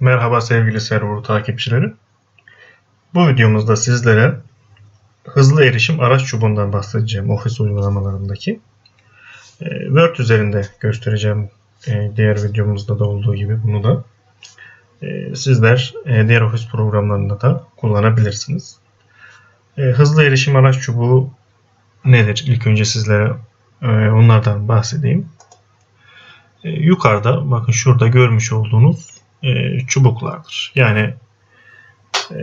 Merhaba sevgili server takipçileri. Bu videomuzda sizlere hızlı erişim araç çubuğundan bahsedeceğim ofis uygulamalarındaki. Ee, Word üzerinde göstereceğim Ee, diğer videomuzda da olduğu gibi bunu da. Ee, Sizler e, diğer ofis programlarında da kullanabilirsiniz. Ee, Hızlı erişim araç çubuğu nedir? İlk önce sizlere e, onlardan bahsedeyim. Yukarıda bakın şurada görmüş olduğunuz e, çubuklardır. Yani e,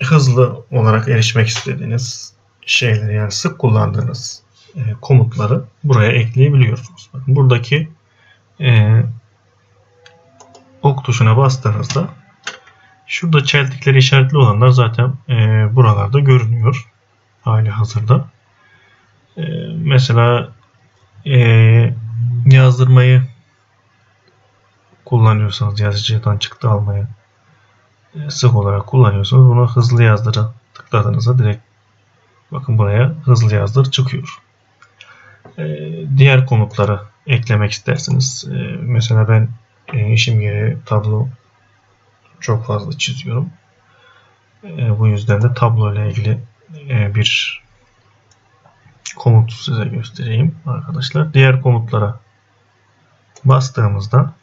hızlı olarak erişmek istediğiniz şeyleri yani sık kullandığınız e, komutları buraya ekleyebiliyorsunuz. Bakın buradaki e, ok tuşuna bastığınızda şurada çeltikleri işaretli olanlar zaten e, buralarda görünüyor hali hazırda. E, mesela e, yazdırmayı kullanıyorsanız yazıcıdan çıktı almayı e, sık olarak kullanıyorsanız bunu hızlı yazdıra tıkladığınızda direkt bakın buraya hızlı yazdır çıkıyor. E, diğer komutları eklemek isterseniz e, mesela ben işim gereği tablo çok fazla çiziyorum. Bu yüzden de tablo ile ilgili bir komut size göstereyim arkadaşlar. Diğer komutlara bastığımızda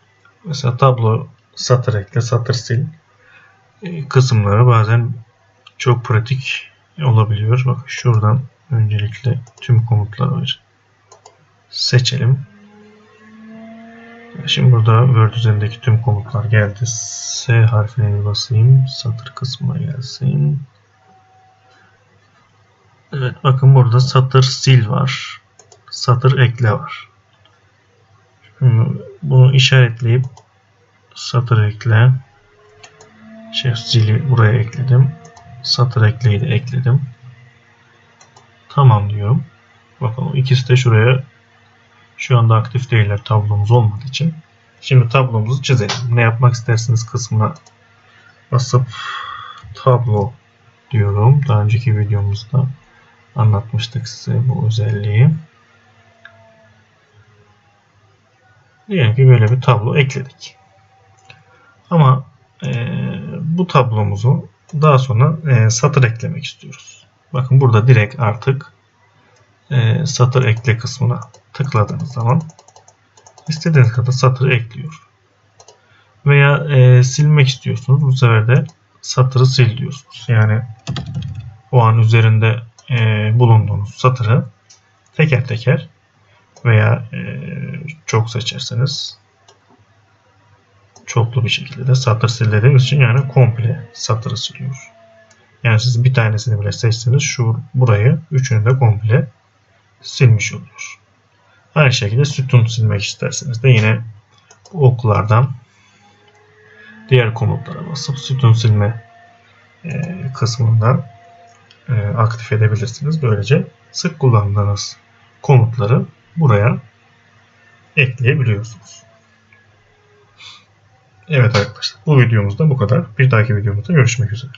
Mesela tablo satır ekle, satır sil e, kısımları bazen çok pratik olabiliyor. Bak şuradan öncelikle tüm komutları seçelim. Şimdi burada Word üzerindeki tüm komutlar geldi. S harfine basayım. Satır kısmına gelsin. Evet bakın burada satır sil var. Satır ekle var. Şimdi bunu işaretleyip satır ekle şey zili buraya ekledim. Satır ekleyi de ekledim. Tamam diyorum. Bakın ikisi de şuraya şu anda aktif değiller tablomuz olmadığı için. Şimdi tablomuzu çizelim. Ne yapmak istersiniz kısmına basıp tablo diyorum. Daha önceki videomuzda anlatmıştık size bu özelliği. Diyelim ki böyle bir tablo ekledik. Ama e, bu tablomuzu daha sonra e, satır eklemek istiyoruz. Bakın burada direkt artık e, satır ekle kısmına tıkladığınız zaman istediğiniz kadar satır ekliyor. Veya e, silmek istiyorsunuz. Bu sefer de satırı sil diyorsunuz. Yani o an üzerinde e, bulunduğunuz satırı teker teker veya e, çok seçerseniz çoklu bir şekilde de satır sildiğimiz için yani komple satırı siliyor. Yani siz bir tanesini bile seçseniz şu burayı üçünü de komple silmiş oluyor. Aynı şekilde sütun silmek isterseniz de yine oklardan diğer komutlara basıp sütun silme e, kısmında e, aktif edebilirsiniz. Böylece sık kullandığınız komutları buraya ekleyebiliyorsunuz. Evet arkadaşlar bu videomuzda bu kadar. Bir dahaki videomuzda görüşmek üzere.